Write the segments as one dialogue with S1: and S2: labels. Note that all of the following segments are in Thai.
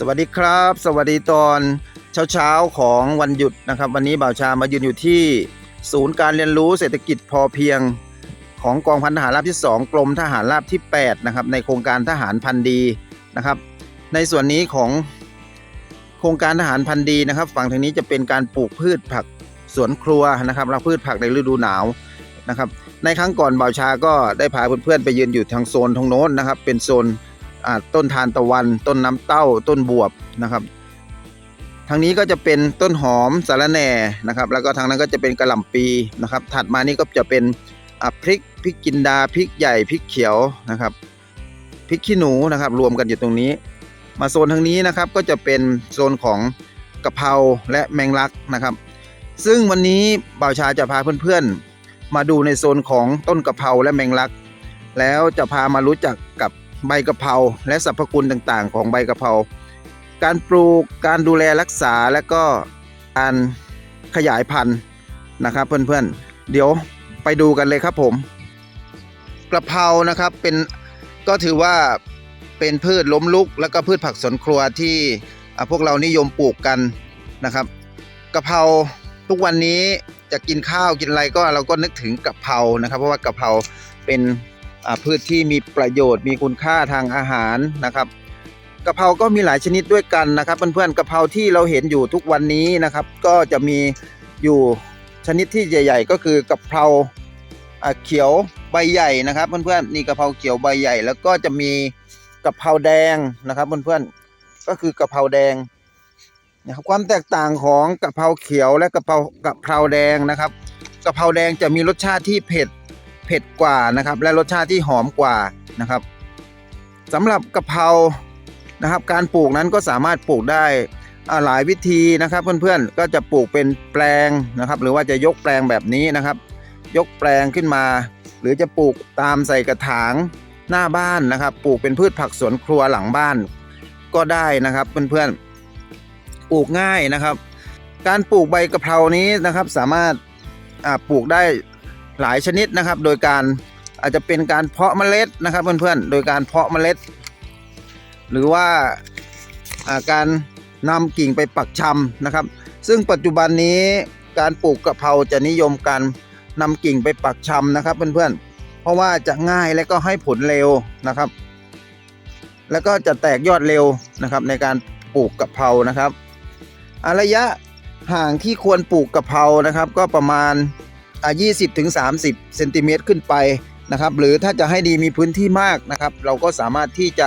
S1: สวัสดีครับ สวัสดีตอนเช้าๆของวันหยุดนะครับ วันนี้บ่าวชามายืนอยู่ที่ศูนย์การเรียนรู้เศรษฐกิจพอเพียง ของกองพันทหารราบที่ 2 กรมทหารราบที่8นะครับในโครงการทหารพันดีนะครับ ในส่วนนี้ของโครงการทหารพันดีนะครับ ฝั่งทางนี้จะเป็นการปลูกพืชผักสวนครัวนะครับเราพืชผักในฤดูหนาวนะครับ ในครั้งก่อนบ่าวชาก็ได้พาเพื่อนๆไปยืนอยู่ทางโซนทางโน้นนะครับ เป็นโซน ต้นทานตะวัน ต้นน้ำเต้า ต้นบวบนะครับ ทางนี้ก็จะเป็นต้นหอมสารแหน่นะครับ แล้วก็ทางนั้นก็จะเป็นกระหล่ำปีนะครับ ถัดมานี่ก็จะเป็นพริกพริกกินดาพริกใหญ่พริกเขียวนะครับพริกขี้หนูนะครับ รวมกันอยู่ตรงนี้ มาโซนทางนี้นะครับก็จะเป็นโซนของกะเพราและแมงลักนะครับ ซึ่งวันนี้บ่าวชาจะพาเพื่อนๆ มาดูในโซนของต้นกะเพราและแมงลัก แล้วจะพามารู้จักกับ ใบกะเพราและสรรพคุณต่างๆ ของใบกะเพราการปลูกการดูแลรักษาและก็การขยายพันธุ์นะครับเพื่อนๆ เดี๋ยวไปดูกันเลยครับผมกระเพรานะครับเป็นก็ถือว่าเป็นพืชล้มลุก แล้วก็พืชผักสวนครัวที่พวกเรานิยมปลูกกันนะครับกระเพราทุกวันนี้จะกินข้าวกินอะไรก็เราก็นึกถึงกระเพรานะครับ เพราะว่ากระเพราเป็น พืชที่มีประโยชน์มีคุณค่าทางอาหารนะครับกะเพราก็มีหลายชนิดด้วยกันนะครับเพื่อนๆกะเพราที่เราเห็นอยู่ทุกวันนี้นะครับ ก็จะมีอยู่ชนิดที่ใหญ่ ๆ ก็คือกะเพราอ่าเขียวใบใหญ่นะครับเพื่อนๆนี่กะเพราเขียวใบใหญ่ แล้วก็จะมีกะเพราแดงนะครับเพื่อนๆก็คือกะเพราแดงนะครับความแตกต่างของกะเพราเขียวและกะเพรากะเพราแดงนะครับกะเพราแดงจะมีรสชาติที่เผ็ด เผ็ดกว่านะครับ และรสชาติที่หอมกว่านะครับสำหรับกะเพรานะครับ การปลูกนั้นก็สามารถปลูกได้อาหลายวิธีนะครับ เพื่อนๆก็จะปลูกเป็นแปลงนะครับ หรือว่าจะยกแปลงแบบนี้นะครับ ยกแปลงขึ้นมา หรือจะปลูกตามใส่กระถางหน้าบ้านนะครับ ปลูกเป็นพืชผักสวนครัวหลังบ้านก็ได้นะครับเพื่อนๆปลูกง่ายนะครับ การปลูกใบกะเพรานี้นะครับ สามารถปลูกได้ หลายชนิดนะครับ โดยการอาจจะเป็นการเพาะเมล็ดนะครับเพื่อนๆ โดยการเพาะเมล็ด หรือว่าาการนำกิ่งไปปักชำนะครับ ซึ่งปัจจุบันนี้การปลูกกะเพราจะนิยมการนำกิ่งไปปักชำนะครับเพื่อนๆ เพราะว่าจะง่ายและก็ให้ผลเร็วนะครับ แล้วก็จะแตกยอดเร็วนะครับ ในการปลูกกะเพรานะครับระยะห่างที่ควรปลูกกะเพรานะครับ ก็ประมาณ อ่า20ถึง30เซนติเมตรขึ้นไปนะครับ หรือถ้าจะให้ดีมีพื้นที่มากนะครับ เราก็สามารถที่จะ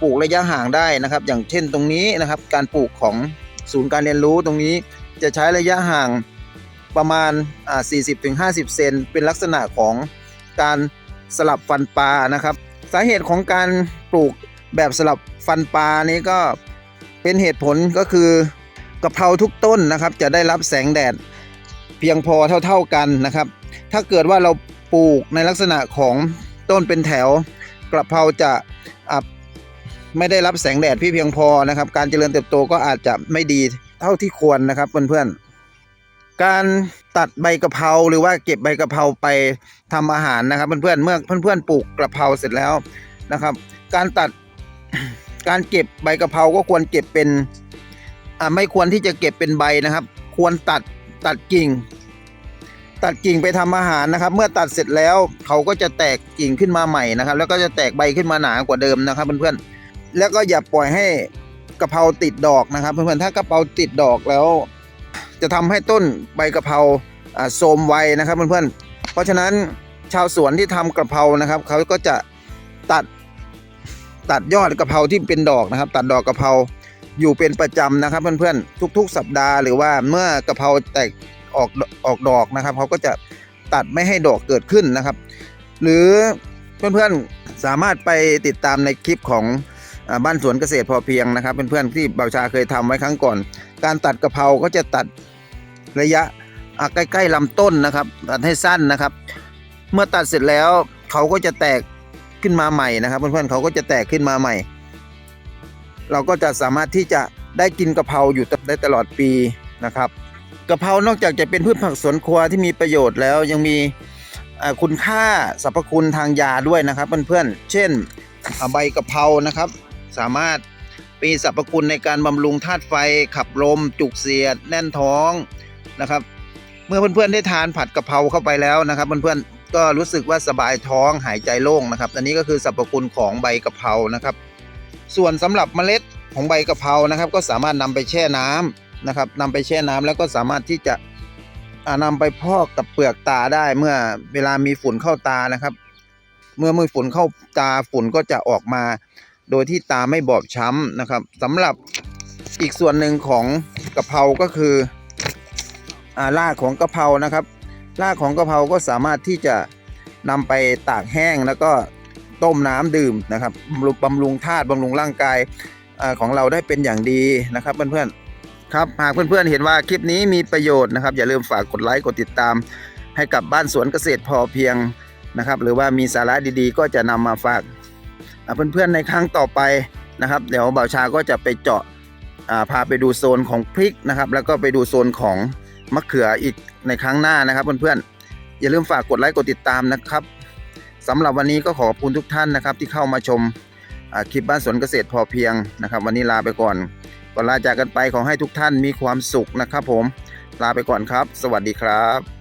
S1: ปลูกระยะห่างได้นะครับ อย่างเช่นตรงนี้นะครับ การปลูกของศูนย์การเรียนรู้ตรงนี้จะใช้ระยะห่างประมาณ 40ถึง50 เซนเป็นลักษณะของการสลับฟันปลานะครับ สาเหตุของการปลูกแบบสลับฟันปลานี้ก็เป็นเหตุผลก็คือกะเพราทุกต้นนะครับ จะได้รับแสงแดด เพียงพอเท่า ๆกันนะครับ ถ้าเกิดว่าเราปลูกในลักษณะของต้นเป็นแถวกระเพราจะไม่ได้รับแสงแดดที่เพียงพอนะครับ การเจริญเติบโตก็อาจจะไม่ดีเท่าที่ควรนะครับเพื่อนๆการตัดใบกะเพราหรือว่าเก็บใบกะเพราไปทำอาหารนะครับเพื่อนๆเมื่อเพื่อนๆปลูกกระเพราเสร็จแล้วนะครับ การตัดการเก็บใบกะเพราก็ควรเก็บเป็นไม่ควรที่จะเก็บเป็นใบนะครับ ควรตัด ตัดกิ่ง ตัดกิ่งไปทำอาหารนะครับ เมื่อตัดเสร็จแล้วเขาก็จะแตกกิ่งขึ้นมาใหม่นะครับ แล้วก็จะแตกใบขึ้นมาหนากว่าเดิมนะครับ เพื่อนๆแล้วก็อย่าปล่อยให้กะเพราติดดอกนะครับ เพื่อนๆถ้ากะเพราติดดอกแล้ว จะทำให้ต้นใบกะเพราอ่าโทมไวนะครับเพื่อนๆเพราะฉะนั้นชาวสวนที่ทำกะเพรานะครับเขาก็จะตัดตัดยอดกะเพราที่เป็นดอกนะครับ ตัดดอกกะเพรา อยู่เป็นประจำนะครับ เพื่อนๆทุก ๆ สัปดาห์หรือว่าเมื่อกะเพราแตกออกออกดอกนะครับเขาก็จะตัดไม่ให้ดอกเกิดขึ้นนะครับ หรือเพื่อนๆสามารถไปติดตามในคลิปของอบ้านสวนเกษตรพอเพียงนะครับเพื่อนๆที่เบาชาเคยทำไว้ครั้งก่อน การตัดกะเพราก็จะตัดระยะอะใกล้ๆลำต้นนะครับ ตัดให้สั้นนะครับ เมื่อตัดเสร็จแล้วเขาก็จะแตกขึ้นมาใหม่นะครับ เพื่อนๆเขาก็จะแตกขึ้นมาใหม่ เราก็จะสามารถที่จะได้กินกะเพราอยู่ได้ตลอดปีนะครับกะเพรานอกจากจะเป็นพืชผักสวนครัวที่มีประโยชน์แล้วยังมีคุณค่าสรรพคุณทางยาด้วยนะครับเพื่อนๆเช่นใบกะเพรานะครับ สามารถไปมีสรรพคุณในการบำรุงธาตุไฟ ขับลม จุกเสียด แน่นท้องนะครับ เมื่อเพื่อนๆได้ทานผัดกะเพราเข้าไปแล้วนะครับเพื่อนๆก็รู้สึกว่าสบายท้องหายใจโล่งนะครับ อันนี้ก็คือสรรพคุณของใบกะเพรานะครับ ส่วนสำหรับเมล็ดของใบกะเพรานะครับ ก็สามารถนำไปแช่น้ำนะครับนำไปแช่น้ำแล้วก็สามารถที่จะอ่านำไปพอกกับเปลือกตาได้เมื่อเวลามีฝุ่นเข้าตานะครับ เมื่อมือฝุ่นเข้าตาฝุ่นก็จะออกมา โดยที่ตาไม่บอบช้ำนะครับสำหรับอีกส่วนหนึ่งของกะเพราก็คืออรากของกะเพรานะครับรากของกะเพราก็สามารถที่จะนำไปตากแห้งแล้วก็ ต้มน้ำดื่มนะครับบำรุงบำรุงธาตุบำรุงร่างกายอของเราได้เป็นอย่างดีนะครับเพื่อนๆครับหากเพื่อนๆเห็นว่าคลิปนี้มีประโยชน์นะครับ อย่าลืมฝากกดไลค์กดติดตาม ให้กับบ้านสวนเกษตรพอเพียงนะครับ หรือว่ามีสาระดีๆ ก็จะนำมาฝากเพื่อนๆในครั้งต่อไปนะครับ เดี๋ยวบ่าวชาก็จะไปเจาะาพาไปดูโซนของพริกนะครับ แล้วก็ไปดูโซนของมะเขืออีกในครั้งหน้านะครับเพื่อนๆอย่าลืมฝากกดไลค์กดติดตามนะครับ สำหรับวันนี้ก็ขอขอบคุณทุกท่านนะครับ ที่เข้ามาชมคลิปบ้านสวนเกษตรพอเพียงนะครับ วันนี้ลาไปก่อนก่อนลาจากกันไปขอให้ทุกท่านมีความสุขนะครับ ผมลาไปก่อนครับ สวัสดีครับ